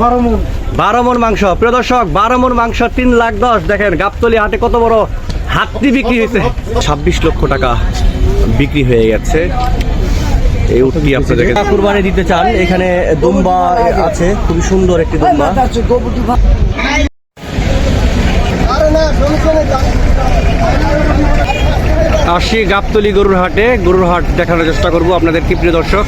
বারো মন। মাংস। প্রিয় দর্শক বারো মন মাংস তিন লাখ দশ। দেখেন গাবতলি হাটে কত বড় হাটটি বিক্রি হয়েছে। ছাব্বিশ লক্ষ টাকা বিক্রি হয়ে গেছে। এই উঠটি আপনাদেরকে কুরবানি দিতে চান। এখানে দুম্বা আছে। খুবই সুন্দর একটি দুম্বা। আসি গাবতলি গরুর হাটে। গরুর হাট দেখানোর চেষ্টা করব আপনাদের কি প্রিয় দর্শক।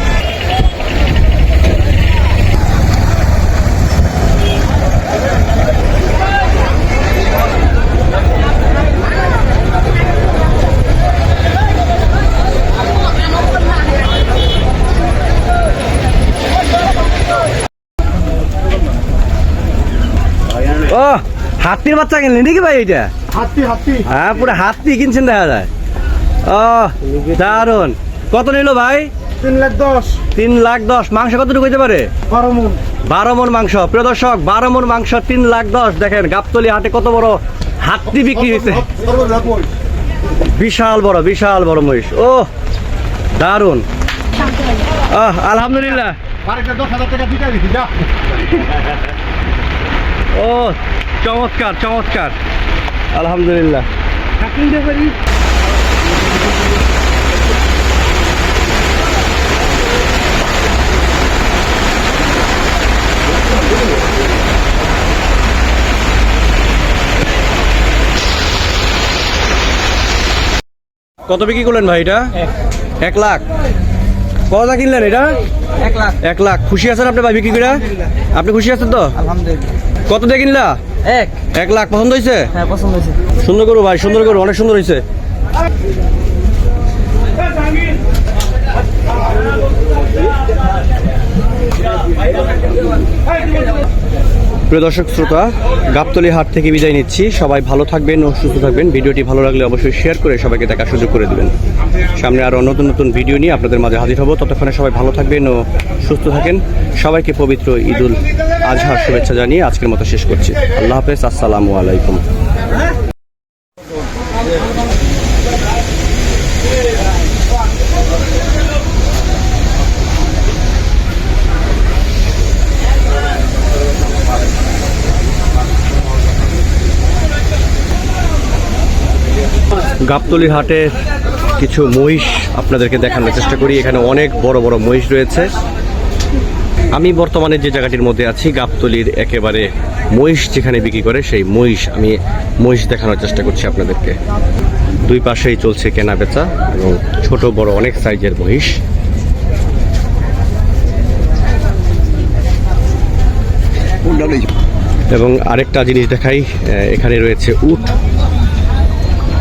ও হাতির বাচ্চা কিনলেন নাকি ভাই এটা হাতি হাতি। হ্যাঁ পুরো হাতি কিনছেন দেখা যায়। ও দারুণ কত নিল ভাই? তিন লাখ দশ। তিন লাখ দশ। মাংস কতটুকু হইতে পারে? বারো মন। বারো মন মাংস। প্রিয় দর্শক বারো মন মাংস তিন লাখ দশ। দেখেন গাবতলি হাটে কত বড় হাটটি বিক্রি হয়েছে বিশাল বড় বিশাল বড় মহিষ। ও দারুণ আহ আলহামদুলিল্লাহ আরেকটা দশ হাজার টাকা দিতে দিছি যা ও চমৎকার চমৎকার। আলহামদুলিল্লাহ। কত বিক্রি করলেন ভাই এটা? এক। লাখ। কতটা কিনলেন এটা? এক লাখ। এক লাখ। খুশি আছেন আপনি ভাই বিক্রি করে? আপনি খুশি আছেন তো? আলহামদুলিল্লাহ। কত দিয়ে কিনলা? এক। এক লাখ। পছন্দ হয়েছে? হ্যাঁ পছন্দ হয়েছে। সুন্দর করো ভাই সুন্দর করো অনেক সুন্দর হয়েছে। প্রিয় দর্শক, শ্রোতা, গাবতলি হাট থেকে বিদায় নিচ্ছি। সবাই ভালো থাকবেন ও সুস্থ থাকবেন। ভিডিওটি ভালো লাগলে অবশ্যই শেয়ার করে সবাইকে দেখার সুযোগ করে দেবেন। সামনে আরও নতুন নতুন ভিডিও নিয়ে আপনাদের মাঝে হাজির হব। ততক্ষণে সবাই ভালো থাকবেন ও সুস্থ থাকেন। সবাইকে পবিত্র ঈদুল আজহার শুভেচ্ছা জানিয়ে আজকের মতো শেষ করছি। আল্লাহ হাফেজ, আসসালামু আলাইকুম। গাবতলির হাটে কিছু মহিষ আপনাদেরকে দেখানোর চেষ্টা করি। এখানে অনেক বড় বড় মহিষ রয়েছে। আমি বর্তমানে যে জায়গাটির মধ্যে আছি, গাবতলির একেবারে মহিষ যেখানে বিক্রি করে, সেই মহিষ আমি মহিষ দেখানোর চেষ্টা করছি আপনাদেরকে। দুই পাশেই চলছে কেনা বেচা এবং ছোট, বড় অনেক সাইজের মহিষ। এবং আরেকটা জিনিস দেখাই এখানে রয়েছে উট।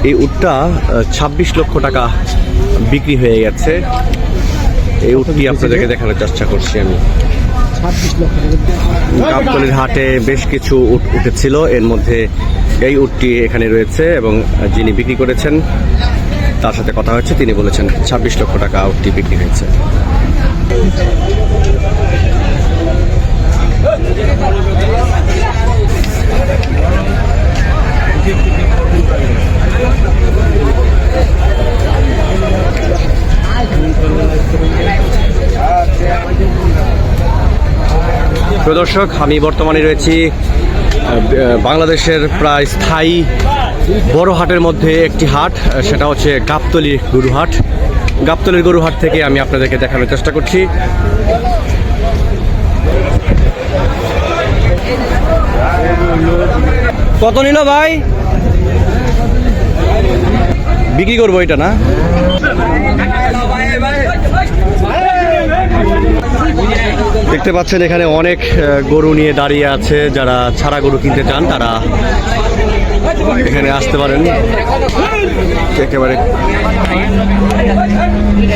এই উটটা ছাব্বিশ লক্ষ টাকা বিক্রি হয়ে গেছে। এই উটটি আপনাদেরকে দেখানোর চেষ্টা করছি আমি। গাবতলির হাটে বেশ কিছু উট উঠেছিল। এর মধ্যে এই উটটি এখানে রয়েছে এবং যিনি বিক্রি করেছেন তার সাথে কথা হয়েছে। তিনি বলেছেন ছাব্বিশ লক্ষ টাকা উটটি বিক্রি হয়েছে। প্রদর্শক আমি বর্তমানে রয়েছি বাংলাদেশের প্রায় স্থায়ী বড় হাটের মধ্যে একটি হাট সেটা হচ্ছে গাবতলি গরুহাট গাবতলির গরুহাট থেকে আমি আপনাদেরকে দেখানোর চেষ্টা করছি। কত নিল ভাই? বিক্রি করব এটা না? দেখতে পাচ্ছেন এখানে অনেক গরু নিয়ে দাঁড়িয়ে আছে যারা ছাড়া গরু কিনতে চান, তারা এখানে আসতে পারেন। একেবারে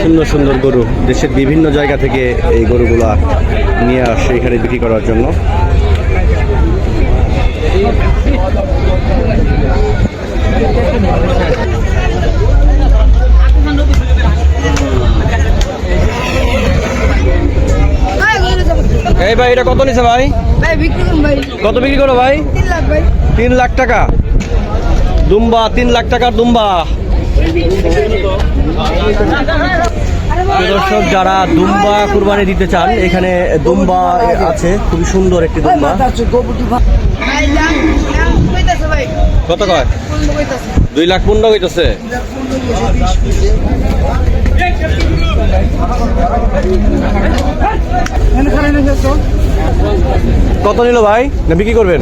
সুন্দর সুন্দর গরু। দেশের বিভিন্ন জায়গা থেকে এই গরুগুলা নিয়ে আসে এখানে বিক্রি করার জন্য। এই ভাই এটা কত নিছে ভাই? কত বিক্রি করো ভাই? তিন লাখ ভাই। তিন লাখ টাকা। দুম্বা তিন লাখ টাকার দুম্বা। দর্শক, যারা দুম্বা কুরবানি দিতে চান, এখানে দুম্বা আছে। খুবই সুন্দর একটি দুম্বা। কত কয়? দুই লাখ পনেরো হইতেছে। কত নিল ভাই? বিক্রি করবেন?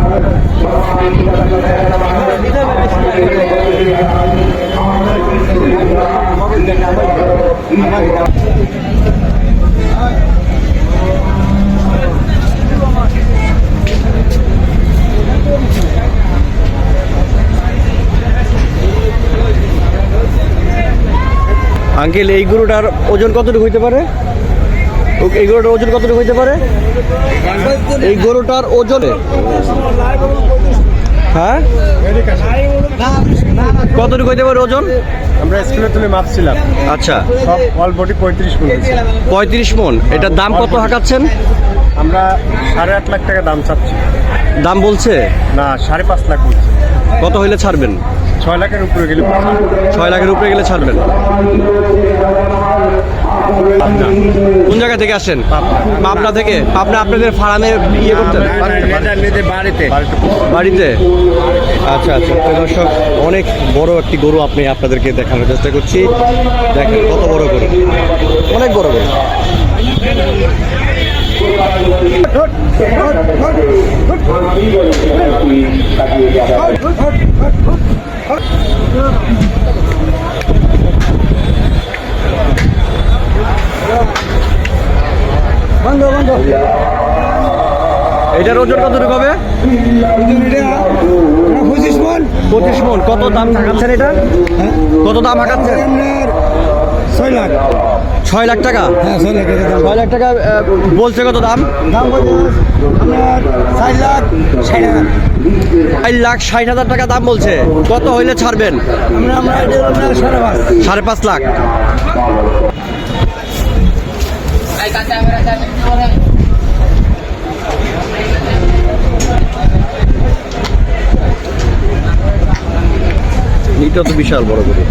আঙ্কেল এই গরুটার ওজন কতটুকু হইতে পারে? এই গরুটার ওজন কতটুকু হইতে পারে? এই গরুটার ওজনে? হ্যাঁ? কতটুকু হইতে পারে ওজন? আমরা স্কুলে তুলে মাপছিলাম। আচ্ছা। সব অল বডি পঁয়ত্রিশ মন পঁয়ত্রিশ মন। এটার দাম কত হাঁকাচ্ছেন? আমরা সাড়ে আট লাখ টাকা দাম চাচ্ছি। দাম বলছে? না সাড়ে পাঁচ লাখ বলছি। কত হইলে ছাড়বেন? ছয় লাখের উপরে গেলে ছয় লাখের উপরে গেলে ছাড়বেন। কোন জায়গা থেকে আসেন? পাবনা থেকে? পাবনা আপনাদের ফার্মে ইয়ে করতেন? বাড়িতে। বাড়িতে? আচ্ছা আচ্ছা। তো দর্শক অনেক বড় একটি গরু আপনি আপনাদেরকে দেখানোর চেষ্টা করছি। দেখেন কত বড় গরু। অনেক বড় গরু। এটার ওজন কতটুকু হবে? পঁচিশ মন। পঁচিশ মন। কত দাম হাঁকাচ্ছেন এটা? কত দাম হাঁকাচ্ছেন? ছয় লাখ। ছয় লাখ টাকা? হ্যাঁ ছয় লাখ টাকা ছয় লাখ টাকা বলছে কত দাম? দাম চার লাখ ষাট হাজার। চার লাখ ষাট হাজার টাকা দাম বলছে। কত হইলে ছাড়বেন? সাড়ে পাঁচ। লাখ। এটা তো বিশাল বড় গরু।